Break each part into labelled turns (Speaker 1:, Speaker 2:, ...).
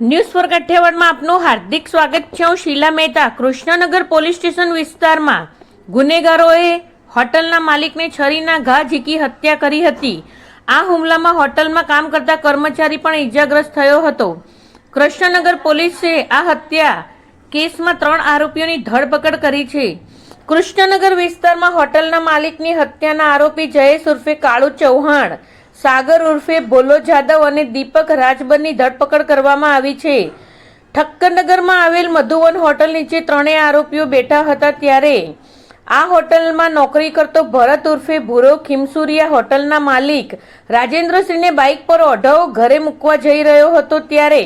Speaker 1: News for કઠિયાવાડમાં આપનું હાર્દિક સ્વાગત છે. હું શીલા મહેતા, કૃષ્ણનગર પોલીસ સ્ટેશન વિસ્તારમાં. ગુનેગારોએ હોટલના માલિકને છરીના ઘા ઝીકી હત્યા કરી હતી. આ હુમલામાં હોટલમાં કામ કરતા કર્મચારી પણ ઈજાગ્રસ્ત થયો હતો. કૃષ્ણનગર પોલીસે આ હત્યા કેસમાં ત્રણ આરોપીઓની ધરપકડ કરી છે. કૃષ્ણનગર વિસ્તારમાં હોટલના માલિકની હત્યાના આરોપી જયેશ ઉર્ફે કાળુ ચૌહાણ. સાગર ઉર્ફે બોલો જાદવ અને દીપક રાજબરની ધરપકડ કરવામાં આવી છે. ઠક્કરનગરમાં આવેલ મધુવન હોટલ નીચે ત્રણેય આરોપીઓ બેઠા હતા ત્યારે આ હોટલમાં નોકરી કરતો ભરત ઉર્ફે ભૂરો ખીમસુરિયા હોટલના માલિક રાજેન્દ્રસિંહને બાઇક પર ઓઢવ ઘરે મૂકવા જઈ રહ્યો હતો ત્યારે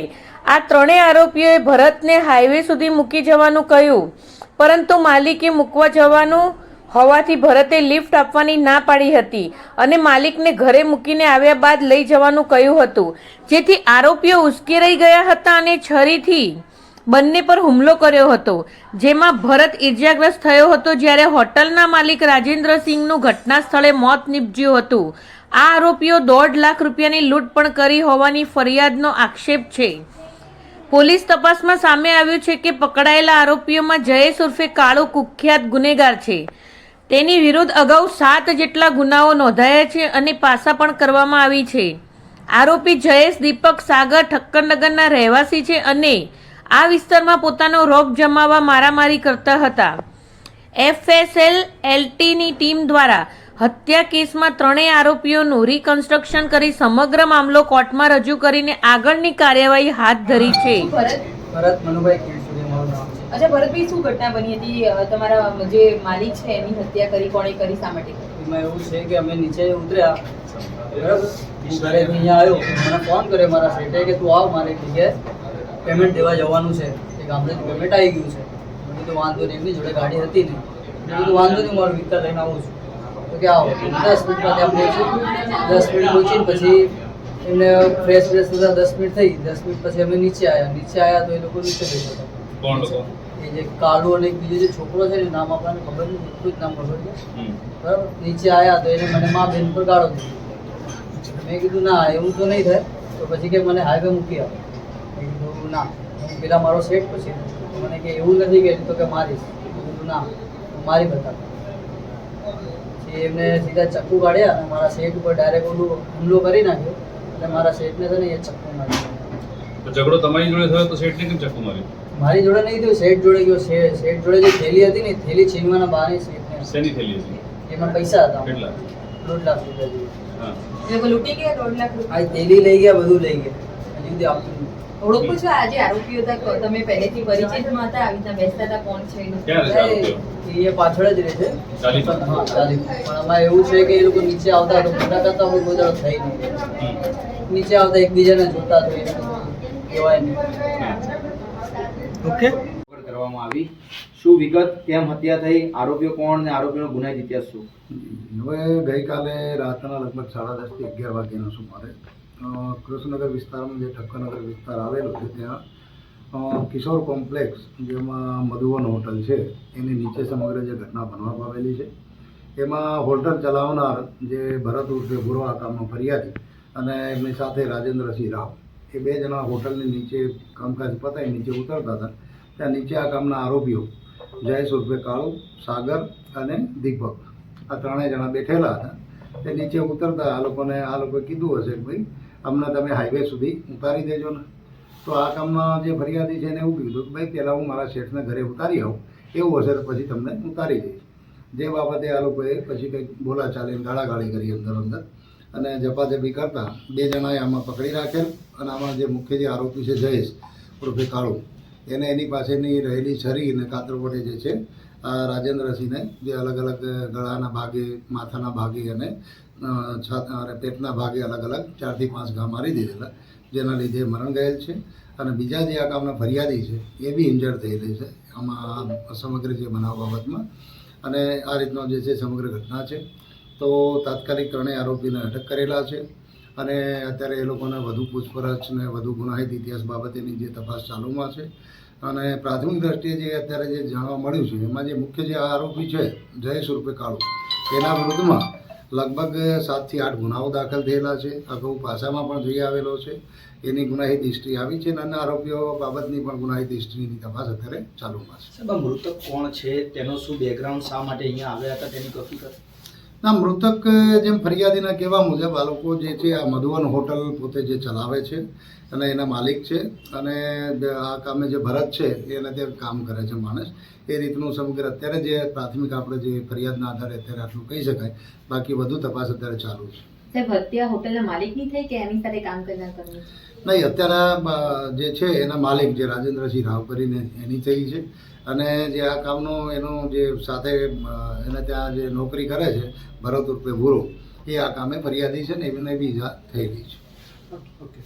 Speaker 1: આ ત્રણેય આરોપીઓએ ભરતને હાઈવે સુધી મૂકી જવાનું કહ્યું. પરંતુ માલિકે મૂકવા જવાનું હોવાથી ભરતે લિફ્ટ આપવાની ના પાડી હતી અને માલિકને ઘરે મૂકીને આવ્યા બાદ લઈ જવાનું કહ્યું હતું. જેથી આરોપીઓ ઉશ્કેરાઈ ગયા હતા અને છરીથી બંને પર હુમલો કર્યો હતો. જેમાં ભરત ઇજાગ્રસ્ત થયો હતો જ્યારે હોટલના માલિક રાજેન્દ્રસિંહનું ઘટના સ્થળે મોત નીપજ્યું હતું. આ આરોપીઓ દોઢ લાખ રૂપિયાની લૂંટ પણ કરી હોવાની ફરિયાદનો આક્ષેપ છે. પોલીસ તપાસમાં સામે આવ્યું છે કે પકડાયેલા આરોપીઓમાં જયેશ ઉર્ફે કાળો કુખ્યાત ગુનેગાર છે. તેની વિરુદ્ધ અગાઉ સાત જેટલા ગુનાઓ નોંધાયા છે અને પાસા પણ કરવામાં આવી છે. આરોપી જયેશ, દીપક, સાગર, ઠક્કરનગરના રહેવાસી છે અને આ વિસ્તારમાં પોતાનો રોગ જમાવવા મારામારી કરતા હતા. એફએસએલ, એલટીની ટીમ દ્વારા હત્યા કેસમાં ત્રણેય આરોપીઓનું રિકન્સ્ટ્રક્શન કરી સમગ્ર મામલો કોર્ટમાં રજૂ કરીને આગળની કાર્યવાહી હાથ ધરી છે.
Speaker 2: ભરત
Speaker 3: મનુભાઈ
Speaker 2: અચ્છા, ભરતભાઈ, શું ઘટના બની હતી? તમારા જે માલિક છે, એની હત્યા કરી, કોણે કરી, શા માટે
Speaker 3: એમાં એવું છે કે અમે નીચે ઉતર્યા. બરાબર? હું ઘરે અહીંયા આવ્યો. મને ફોન કર્યો મારા સેટે કે, તું આવ મારે જગ્યાએ પેમેન્ટ દેવા જવાનું છે. એ ગામડેથી પેમેન્ટ આવી ગયું છે. મેં કીધું, વાંધો નહીં, એમની જોડે ગાડી હતી નહીં. મેં કીધું, વાંધો નહીં મારું વિકલ લઈને આવું છું. તો કે, આવો. દસ મિનિટમાં ત્યાં પહોંચ્યું દસ મિનિટ પહોંચીને પછી એમને ફ્રેશ ફ્રેશ બધા દસ મિનિટ થઈ. દસ મિનિટ પછી અમે નીચે આવ્યા. નીચે આવ્યા તો એ લોકો નીચે જઈ હતા.
Speaker 4: કોણ લોકો
Speaker 3: એ જે કાળુ અને બીજો જે છોકરો છે ને નામ આપણને ખબર નથી એટલું જ નામ ખબર છે? બરાબર? નીચે આવ્યા તો એને મને મા બેન પર ગાળો દીધો. મેં કીધું ના એવું તો નહીં થાય. તો પછી કે મને હાઈવે મૂકી આવે. મેં કીધું ના. પેલા મારો સેટ પછી. મને કે એવું નથી કે તો કે મારીશ કીધું ના મારી બતા પછી એમને સીધા ચક્કુ કાઢ્યા અને મારા સેટ ઉપર ડાયરેક્ટ ઓલું હુમલો કરી નાખ્યો. અને મારા સેટને છે ને એ ચક્કુ
Speaker 4: માર્યો. ઝઘડો તમારી જોડે થયો તો શેઠને કેમ ચક્કુ માર્યું?
Speaker 3: મારી જોડે નહીં થયું શેઠ જોડે ગયો શેઠ જોડે જે થેલી હતી ને થેલી છીનવાના બહાને શેઠને.
Speaker 4: શેની થેલી હતી?
Speaker 3: એમાં પૈસા હતા.
Speaker 4: કેટલા?
Speaker 3: દોઢ લાખ રૂપિયા જેવું.
Speaker 4: હા.
Speaker 2: એ લોકો લૂંટી ગયા દોઢ લાખ રૂપિયા?
Speaker 3: આ થેલી લઈ ગયા બધું લઈ ગયા. હજી સુધી આપતું નથી.
Speaker 2: ઓળખું છું આરોપીઓ હતા તમે પહેલેથી પરિચિતમાં હતા આવી રીતના બેસતા હતા કોણ છે?
Speaker 3: એ પાછળ જ રહે છે. પણ આમાં એવું છે કે એ લોકો નીચે આવતા તો મોટા કરતા કોઈ દાડો થઈ નહીં. નીચે આવતા એકબીજાને જોતા તો કહેવાય નહીં.
Speaker 5: ઓકે. કરવામાં આવી. શું વિગત કેમ હત્યા થઈ આરોપીઓ કોણ ને આરોપીનો ગુનાહિત ઇતિહાસ શું?
Speaker 6: હવે ગઈકાલે રાતના લગભગ સાડા દસથી અગિયાર વાગ્યાનો સુમારે કૃષ્ણનગર વિસ્તારમાં જે ઠક્કરનગર વિસ્તાર આવેલો છે ત્યાં કિશોર કોમ્પ્લેક્સ જેમાં મધુવન હોટલ છે એની નીચે સમગ્ર જે ઘટના બનવા પામેલી છે. એમાં હોટલ ચલાવનાર જે ભરત ઉર્ફે ગુરવા કામનો ફરિયાદી અને એમની સાથે રાજેન્દ્રસિંહ રાવ. એ બે જણા હોટલની નીચે કામકાજ પતાવી નીચે ઉતરતા હતા. ત્યાં નીચે આ કામના આરોપીઓ જયેશ ઉર્ફે કાળુ, સાગર અને દીપક આ ત્રણેય જણા બેઠેલા હતા. તે નીચે ઉતરતા આ લોકોને આ લોકોએ કીધું હશે કે ભાઈ, અમને તમે હાઈવે સુધી ઉતારી દેજો ને. તો આ કામના જે ફરિયાદી છે એને એવું કીધું કે ભાઈ, પહેલાં હું મારા શેઠને ઘરે ઉતારી આવું. એવું હશે તો પછી તમને ઉતારી દઈશ. જે બાબતે આ લોકોએ પછી કંઈક બોલાચાલી ગાળાગાળી કરી અંદર અંદર. અને ઝપાઝપી કરતા બે જણાએ આમાં પકડી રાખેલ અને આમાં જે મુખ્ય જે આરોપી છે જયેશ ઉર્ફે કાળુ, એને એની પાસેની રહેલી છરી અને કાતરપોટે જે છે રાજેન્દ્રસિંહને જે અલગ અલગ ગળાના ભાગે, માથાના ભાગે અને છાત પેટના ભાગે અલગ અલગ ચારથી પાંચ ઘા મારી દીધેલા, જેના લીધે મરણ ગયેલ છે. અને બીજા જે આ કામના ફરિયાદી છે, એ બી ઇન્જર્ડ થયેલી છે. આમાં સમગ્ર જે બનાવ બાબતમાં. અને આ રીતનો જે છે સમગ્ર ઘટના છે. તો તાત્કાલિક ત્રણેય આરોપીને અટક કરેલા છે અને અત્યારે એ લોકોને વધુ પૂછપરછ ને વધુ ગુનાહિત ઇતિહાસ બાબતેની જે તપાસ ચાલુમાં છે. અને પ્રાથમિક દ્રષ્ટિએ જે અત્યારે જે જાણવા મળ્યું છે, એમાં જે મુખ્ય જે આરોપી છે, જયેશ રૂપે કાળુ એના વિરુદ્ધમાં લગભગ સાતથી આઠ ગુનાઓ દાખલ થયેલા છે. અગાઉ પાસામાં પણ જઈ આવેલો છે. એની ગુનાહિત હિસ્ટ્રી આવી છે અને અન્ય આરોપીઓ બાબતની પણ ગુનાહિત હિસ્ટ્રીની તપાસ અત્યારે ચાલુમાં છે.
Speaker 7: મૃતક કોણ છે? તેનો શું બેકગ્રાઉન્ડ શા માટે અહીંયા આવ્યા હતા? તેની હકીકત
Speaker 6: ના, મૃતક જેમ ફરિયાદીના કહેવા મુજબ આ લોકો જે છે, આ મધુવન હોટલ પોતે જે ચલાવે છે અને એના માલિક છે અને આ કામે જે ભરત છે, એને ત્યાં કામ કરે છે માણસ. એ રીતનું સમગ્ર અત્યારે જે પ્રાથમિક આપણે જે ફરિયાદના આધારે અત્યારે આટલું કહી શકાય. બાકી વધુ તપાસ અત્યારે ચાલુ છે.
Speaker 2: સાહેબ હત્યા હોટલના માલિકની થઈ કે એની સાથે કામ કરનાર કર્મી
Speaker 6: નહીં અત્યારે જે છે એના માલિક જે રાજેન્દ્રસિંહ રાવ કરીને એની થઈ છે. અને જે આ કામનો એનો જે સાથે એને ત્યાં જે નોકરી કરે છે ભરત રૂપે ભૂરો એ આ કામે ફરિયાદી છે ને એમને બી થઈ થયેલી છે.
Speaker 7: ઓકે.